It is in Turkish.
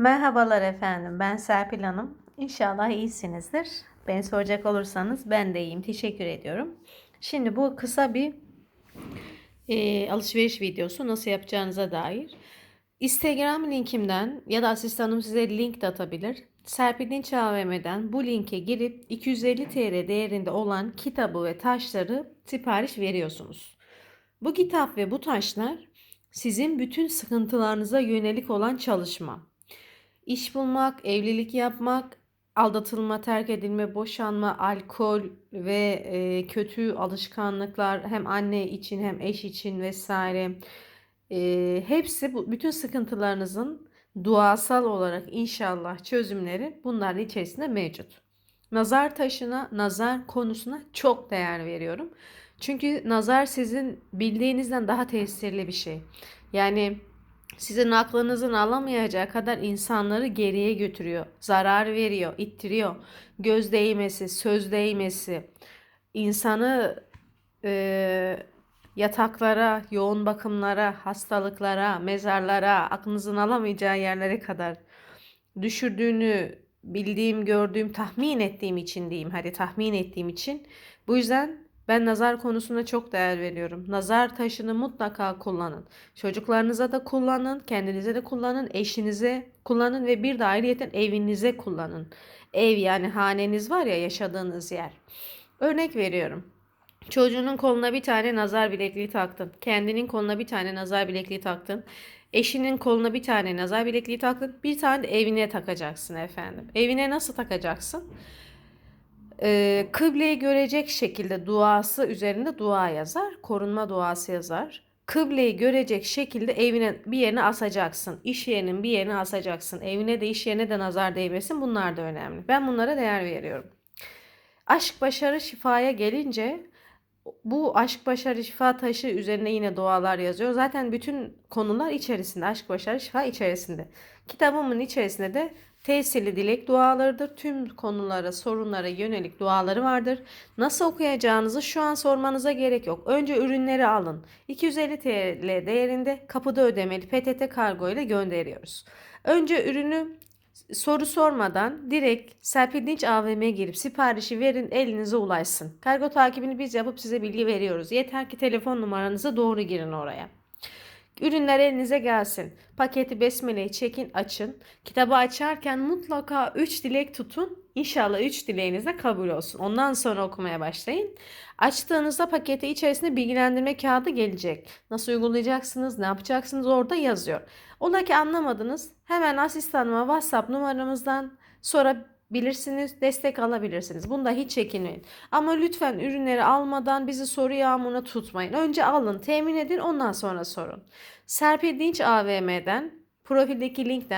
Merhabalar efendim. Ben Serpil Hanım. İnşallah iyisinizdir. Beni soracak olursanız ben de iyiyim. Teşekkür ediyorum. Şimdi bu kısa bir e, alışveriş videosu nasıl yapacağınıza dair. Instagram linkimden ya da asistanım size link de atabilir. Serpil Dinç AVM'den bu linke girip 250 TL değerinde olan kitabı ve taşları sipariş veriyorsunuz. Bu kitap ve bu taşlar sizin bütün sıkıntılarınıza yönelik olan çalışma. İş bulmak, evlilik yapmak, aldatılma, terk edilme, boşanma, alkol ve e, kötü alışkanlıklar hem anne için hem eş için vesaire. E, hepsi bu bütün sıkıntılarınızın duasal olarak inşallah çözümleri bunların içerisinde mevcut. Nazar taşına, nazar konusuna çok değer veriyorum. Çünkü nazar sizin bildiğinizden daha tesirli bir şey. Yani sizin aklınızın alamayacağı kadar insanları geriye götürüyor. Zarar veriyor, ittiriyor. Göz değmesi, söz değmesi, insanı e, yataklara, yoğun bakımlara, hastalıklara, mezarlara, aklınızın alamayacağı yerlere kadar düşürdüğünü bildiğim, gördüğüm, tahmin ettiğim için diyeyim. Hadi tahmin ettiğim için. Bu yüzden ben nazar konusuna çok değer veriyorum. Nazar taşını mutlaka kullanın. Çocuklarınıza da kullanın, kendinize de kullanın, eşinize kullanın ve bir de ayrıyeten evinize kullanın. Ev yani haneniz var ya yaşadığınız yer. Örnek veriyorum. Çocuğunun koluna bir tane nazar bilekliği taktın. Kendinin koluna bir tane nazar bilekliği taktın. Eşinin koluna bir tane nazar bilekliği taktın. Bir tane de evine takacaksın efendim. Evine nasıl takacaksın? Ee, kıbleyi görecek şekilde duası üzerinde dua yazar. Korunma duası yazar. Kıbleyi görecek şekilde evine bir yerine asacaksın. İş yerinin bir yerine asacaksın. Evine de iş yerine de nazar değmesin. Bunlar da önemli. Ben bunlara değer veriyorum. Aşk, başarı, şifaya gelince bu aşk, başarı, şifa taşı üzerine yine dualar yazıyor. Zaten bütün konular içerisinde. Aşk, başarı, şifa içerisinde. Kitabımın içerisinde de tesirli dilek dualarıdır. Tüm konulara, sorunlara yönelik duaları vardır. Nasıl okuyacağınızı şu an sormanıza gerek yok. Önce ürünleri alın. 250 TL değerinde kapıda ödemeli PTT kargo ile gönderiyoruz. Önce ürünü soru sormadan direkt Serpil Dinç AVM'ye girip siparişi verin elinize ulaşsın. Kargo takibini biz yapıp size bilgi veriyoruz. Yeter ki telefon numaranızı doğru girin oraya. Ürünler elinize gelsin. Paketi besmeleyi çekin açın. Kitabı açarken mutlaka 3 dilek tutun. İnşallah 3 dileğiniz de kabul olsun. Ondan sonra okumaya başlayın. Açtığınızda paketi içerisinde bilgilendirme kağıdı gelecek. Nasıl uygulayacaksınız, ne yapacaksınız orada yazıyor. Ola ki anlamadınız hemen asistanıma WhatsApp numaramızdan sorabilirsiniz, destek alabilirsiniz. Bunda hiç çekinmeyin. Ama lütfen ürünleri almadan bizi soru yağmuruna tutmayın. Önce alın, temin edin ondan sonra sorun. Serpil Dinç AVM'den profildeki linkten